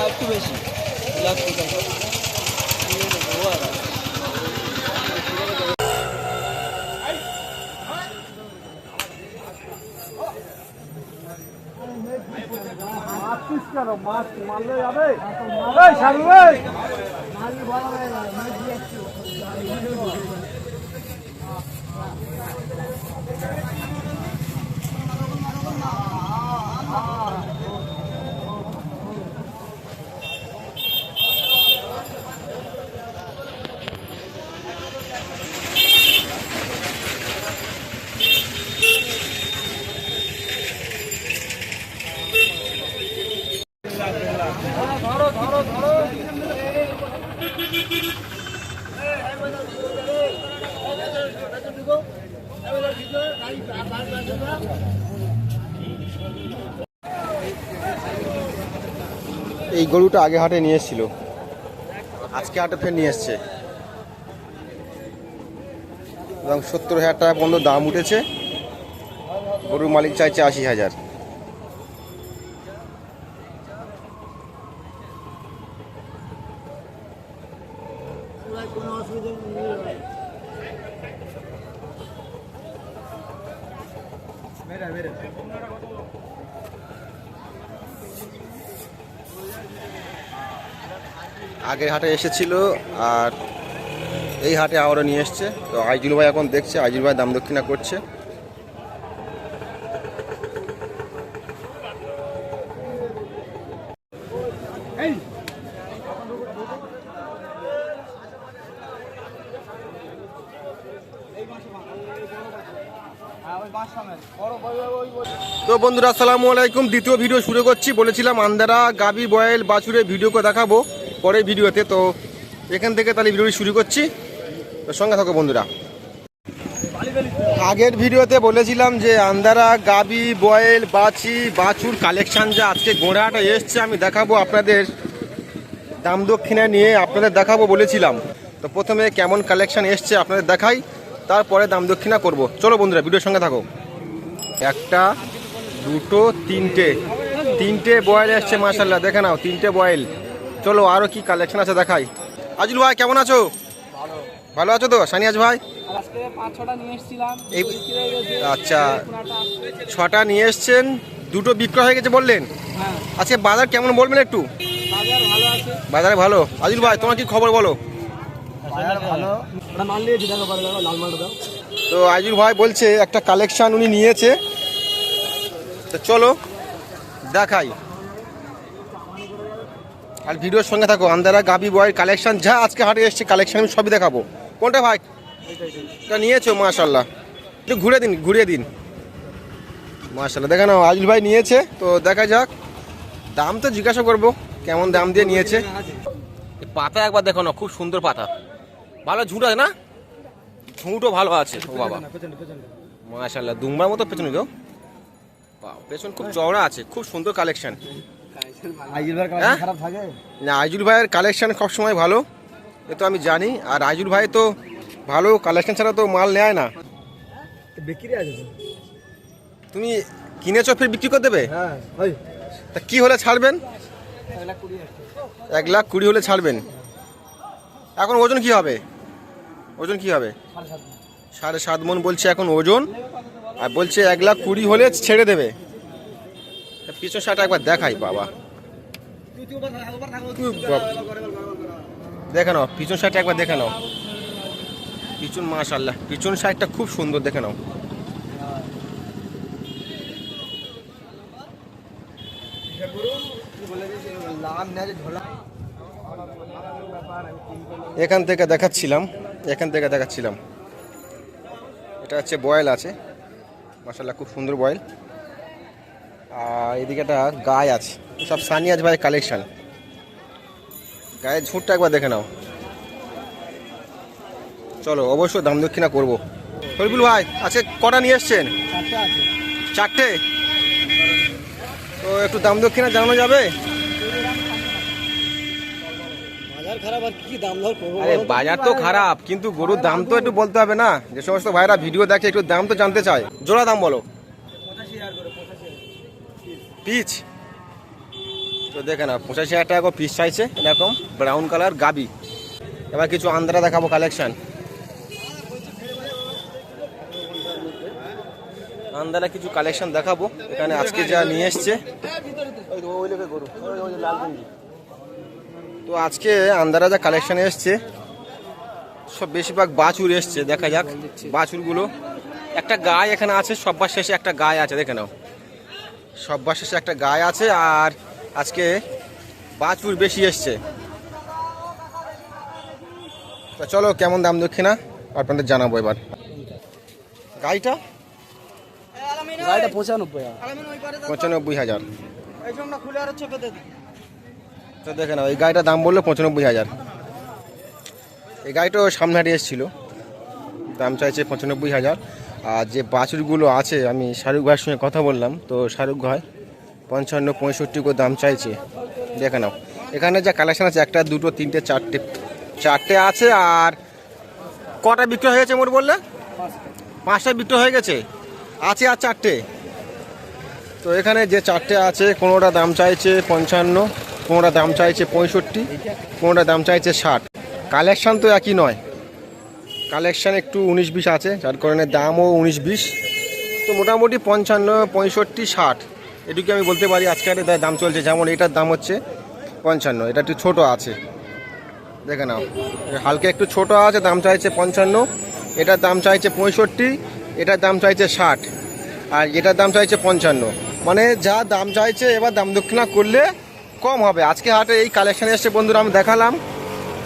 একটু বেশি দু লাখ পঁচাশি নিয়ে নেব আর এই গরুটা আগে হাটে নিয়ে এসেছিল। আজকে হাটে ফের নিয়ে এসছে। এবং সত্তর হাজার টাকা পর্যন্ত দাম উঠেছে। গরুর মালিক চাইছে আশি হাজার। আগের হাটে এসেছিল আর এই হাটে আবারও নিয়ে এসছে। তো আইজুল ভাই এখন দেখছে, আইজুল ভাই দাম দক্ষিণা করছে। তো বন্ধুরা, আসসালামু আলাইকুম। দ্বিতীয় ভিডিও শুরু করছি। বলেছিলাম আন্দারা গাবি বয়েল বাছুরের ভিডিও করে দেখাবো পরের ভিডিওতে। তো এখান থেকে তাহলে ভিডিওটি শুরু করছি। তো সঙ্গে থাকো বন্ধুরা। আগের ভিডিওতে বলেছিলাম যে আন্দারা গাবি বয়েল, বাছি, বাছুর কালেকশন যা আজকে গোড়াটা এসছে, আমি দেখাবো আপনাদের। দাম দক্ষিণা নিয়ে আপনাদের দেখাবো বলেছিলাম। তো প্রথমে কেমন কালেকশন এসছে আপনাদের দেখাই। তারপরে দাম দক্ষিণা করব। চলো বন্ধুরা ভিডিওর সঙ্গে থাকো। একটা দুটো তিনটে। তিনটে বয়েল এসছে মাসাল্লাহ দেখে নাও তিনটে বয়েল চলো আরও কি কালেকশন আছে দেখাই। আজুল ভাই কেমন আছো? ভালো। আছো তো সানিয়াজ ভাই? আচ্ছা ছটা নিয়ে এসছেন দুটো বিক্রয় হয়ে গেছে বললেন? হ্যাঁ। আজকে বাজার কেমন বলবেন একটু? বাজার ভালো আছে। বাজারে ভালো। আজুল ভাই তোমার কি খবর বলো? তো আইজুল ভাই বলছে একটা কালেকশন উনি নিয়েছে। তো চলো দেখাই। আর ভিডিওর সঙ্গে থাকো আন্দারা গাবি বয়ের কালেকশন যা আজকে হাটে এসছে কালেকশন আমি সবই দেখাবো। কোনটা ভাই? এটা নিয়েছো মাশাল্লাহ একটু ঘুরে দিন ঘুরিয়ে দিন। মাশাল্লাহ দেখে নাও আজুল ভাই নিয়েছে। তো দেখা যাক দাম তো জিজ্ঞাসা করব কেমন দাম দিয়ে নিয়েছে। পাতা একবার দেখো না খুব সুন্দর পাতা। ভালো ঝুট আছে না? ঝুঁটও ভালো আছে। ও বাবা। মাশাল্লাহ দুমবার মতো পেছনে গো। বাহ, পেছন খুব চওড়া আছে খুব সুন্দর কালেকশন হ্যাঁ? থাকে? না আইজুল ভাইয়ের কালেকশন সবসময় ভালো এ তো আমি জানি। আর আইজুল ভাই তো ভালো কালেকশন ছাড়া তো মাল নেয় না। বিক্রি আছে তুমি কিনেছো ফের বিক্রি করে দেবে? হ্যাঁ তা কি হলে ছাড়বেন? এক লাখ কুড়ি হলে ছাড়বেন। এখন ওজন কি হবে? ওজন কি হবে? সাড়ে সাত মন বলছে এখন ওজন। আর বলছে এক লাখ কুড়ি হলে ছেড়ে দেবে। পিছন সাটা একবার দেখাই বাবা। দেখে নাও পিছন সাইডটা একবার দেখে নাও। পিছন মাশাল্লাহ পিছন সাইডটা খুব সুন্দর দেখে নাও। লাভ ঝোলা এখান থেকে দেখাচ্ছিলাম এখান থেকে দেখাচ্ছিলাম। এটা হচ্ছে বয়েল আছে। মাশাল্লাহ খুব সুন্দর বয়েল। আর এদিকে একটা গায়ে আছে। সব সানিয়াজ ভাই কালেকশন গায়ের ঝুঁটটা একবার দেখে নাও। চলো অবশ্যই দাম দক্ষিণা করব। শরীফুল ভাই আজকে কটা নিয়ে এসছেন? চারটে? তো একটু দাম দক্ষিণা জানানো যাবে? খারাপ আর কি দাম দর করব আরে বাজার তো খারাপ কিন্তু গরুর দাম তো একটু বলতে হবে না। যে সমস্ত ভাইরা ভিডিও দেখে একটু দাম তো জানতে চায়। জোড়া দাম বলো। পিচ। তো দেখে না পঁচাশি হাজার টাকা পিস চাইছে এরকম ব্রাউন কালার গাবি। এবার কিছু আন্দ্রা দেখাবো কালেকশন আন্দারা কিছু কালেকশন দেখাবো। এখানে আজকে যা নিয়ে এসছে। ওই লোকের গরু, লাল। তো আজকে আন্দারা যা কালেকশন এসছে। সব বেশিরভাগ বাছুর এসছে দেখা যাক বাছুরগুলো। একটা গায়ে এখানে আছে সব্বার শেষে একটা গায়ে আছে দেখে নাও। সব্বার শেষে একটা গায়ে আছে আর আজকে বাছুর বেশি এসছে। তো চলো কেমন দাম দক্ষিণা আপনাদের জানাব এবার। গাড়িটা গাড়িটা পঁচানব্বই পঁচানব্বই হাজার। তো দেখে নাও এই গাড়িটার দাম বলল পঁচানব্বই হাজার। এই গাড়িটাও সামনে হারিয়ে এসেছিল। দাম চাইছে পঁচানব্বই হাজার। আর যে বাছুরগুলো আছে, আমি শাহরুখ ভাইয়ের সঙ্গে কথা বললাম, তো শাহরুখ ভাই পঞ্চান্ন পঁয়ষট্টি করে দাম চাইছে। দেখে নাও, এখানে যা কালেকশান আছে, একটা, দুটো, তিনটে, চারটে চারটে আছে আর কটা বিক্রি হয়ে গেছে মোট বললে? পাঁচটা বিক্রি হয়ে গেছে। আছে আর চারটে। তো এখানে যে চারটে আছে, কোনোটা দাম চাইছে পঞ্চান্ন। কোনোটা দাম চাইছে পঁয়ষট্টি কোনোটা দাম চাইছে ষাট। কালেকশান তো একই নয়। কালেকশান একটু উনিশ বিশ আছে, যার কারণে দামও উনিশ বিশ। তো মোটামুটি পঞ্চান্ন, পঁয়ষট্টি, ষাট। এটুকু আমি বলতে পারি, আজকের দাম চলছে, যেমন এটার দাম হচ্ছে পঞ্চান্ন, এটা একটু ছোটো আছে। দেখে নাও। হালকা একটু ছোট আছে, দাম চাইছে পঞ্চান্ন, এটার দাম চাইছে পঁয়ষট্টি, এটার দাম চাইছে ষাট, আর এটার দাম চাইছে পঞ্চান্ন। মানে যা দাম চাইছে, এবার দাম দক্ষিণা করলে কম হবে। আজকে হাটে এই কালেকশন এসছে বন্ধুরা আমি দেখালাম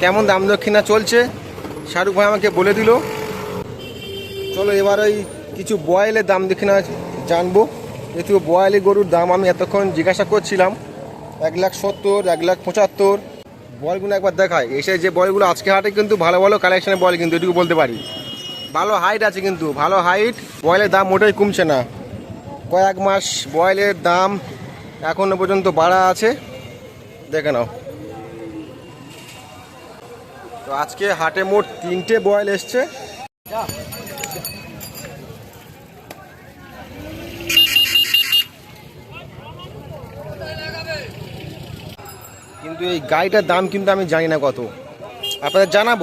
কেমন দাম দক্ষিণা চলছে। শাহরুখ ভাই আমাকে বলে দিল। চলো এবার ওই কিছু বয়েলের দাম দক্ষিণা জানব। যেহেতু বয়েলি গরুর দাম আমি এতক্ষণ জিজ্ঞাসা করছিলাম। এক লাখ সত্তর, এক লাখ পঁচাত্তর। বলগুলো একবার দেখায় এসে যে বলগুলো আজকে হাটে কিন্তু ভালো ভালো কালেকশনের বল কিন্তু এটুকু বলতে পারি। ভালো হাইট আছে কিন্তু। ভালো হাইট বয়েলের দাম মোটেই কমছে না। কয়েক মাস বয়েলের দাম এখনও পর্যন্ত বাড়া আছে। দেখে নাও। তো আজকে হাটে মোট তিনটে বয়েল এসছে। কিন্তু এই গাড়িটার দাম কিন্তু আমি জানি না কত। আপনাদের জানাব।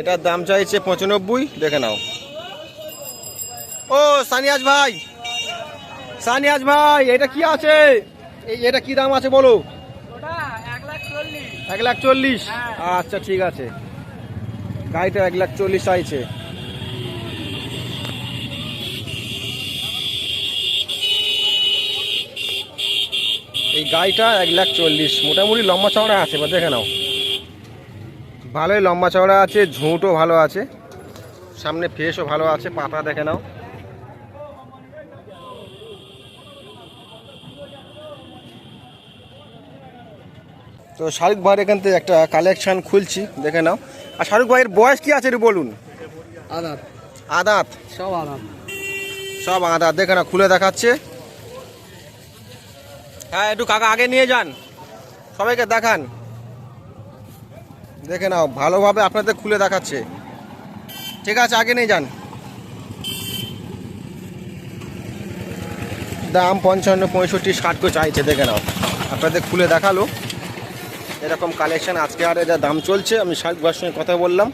এটার দাম চাইছে পঁচানব্বই, দেখে নাও। ও, সানিয়াজ ভাই! সানিয়াজ ভাই, এটা কি আছে? এটা কি দাম আছে বলো? এক লাখ চল্লিশ। আচ্ছা ঠিক আছে। গাড়িটা এক লাখ চল্লিশ চাইছে। এই গাড়িটা এক লাখ চল্লিশ। মোটামুটি লম্বা চওড়া আছে বা দেখে নাও। ভালোই লম্বা চওড়া আছে ঝুঁটও ভালো আছে। সামনে ফেসও ভালো আছে পাতা দেখে নাও। তো শাহরুখ ভাইয়ের এখান থেকে একটা কালেকশন খুলছি দেখে নাও। আর শাহরুখ ভাইয়ের বয়স কি আছে বলুন? আদাত আদাত সব আদাত সব আদাত দেখে না খুলে দেখাচ্ছে। হ্যাঁ একটু কাকা আগে নিয়ে যান। সবাইকে দেখান। দেখে নাও ভালোভাবে আপনাদের খুলে দেখাচ্ছে। ঠিক আছে আগে নিয়ে যান। দাম পঞ্চান্ন পঁয়ষট্টি ষাট করে চাইছে দেখে নাও। আপনাদের খুলে দেখাল। এরকম কালেকশন আজকে আর যা দাম চলছে, আমি শাহরুখ ভাইয়ের সঙ্গে কথা বললাম।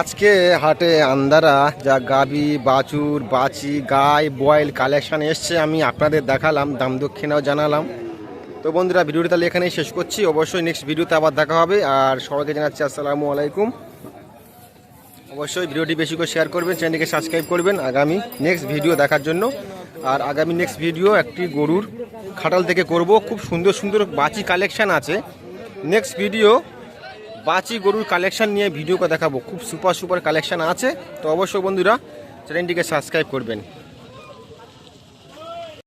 আজকে হাটে আন্দারা যা গাবি, বাছুর বাচি গাই, বয়েল কালেকশন এসছে, আমি আপনাদের দেখালাম, দাম দক্ষিণাও জানালাম। তো বন্ধুরা, ভিডিওটা তাহলে এখানেই শেষ করছি। অবশ্যই নেক্সট ভিডিওতে আবার দেখা হবে। আর সবাইকে জানাচ্ছি আসসালামু আলাইকুম। অবশ্যই ভিডিওটি বেশি করে শেয়ার করবেন চ্যানেলকে সাবস্ক্রাইব করবেন। আগামী নেক্সট ভিডিও দেখার জন্য। আর আগামী নেক্সট ভিডিও একটি গরুর খাটাল থেকে করব। খুব সুন্দর সুন্দর বাচি কালেকশান আছে। নেক্সট ভিডিও বাচি গরুর কালেকশান নিয়ে ভিডিও দেখাবো। খুব সুপার সুপার কালেকশান আছে। তো অবশ্যই বন্ধুরা চ্যানেলটিকে সাবস্ক্রাইব করবেন।